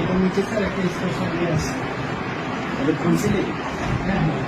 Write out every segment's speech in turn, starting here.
এটা নিচে স্যার একটা স্পেশাল ইয়ে আছে। খুলছিলি? হ্যাঁ।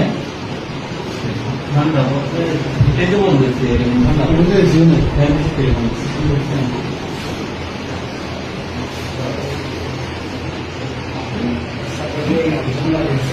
এটাই তো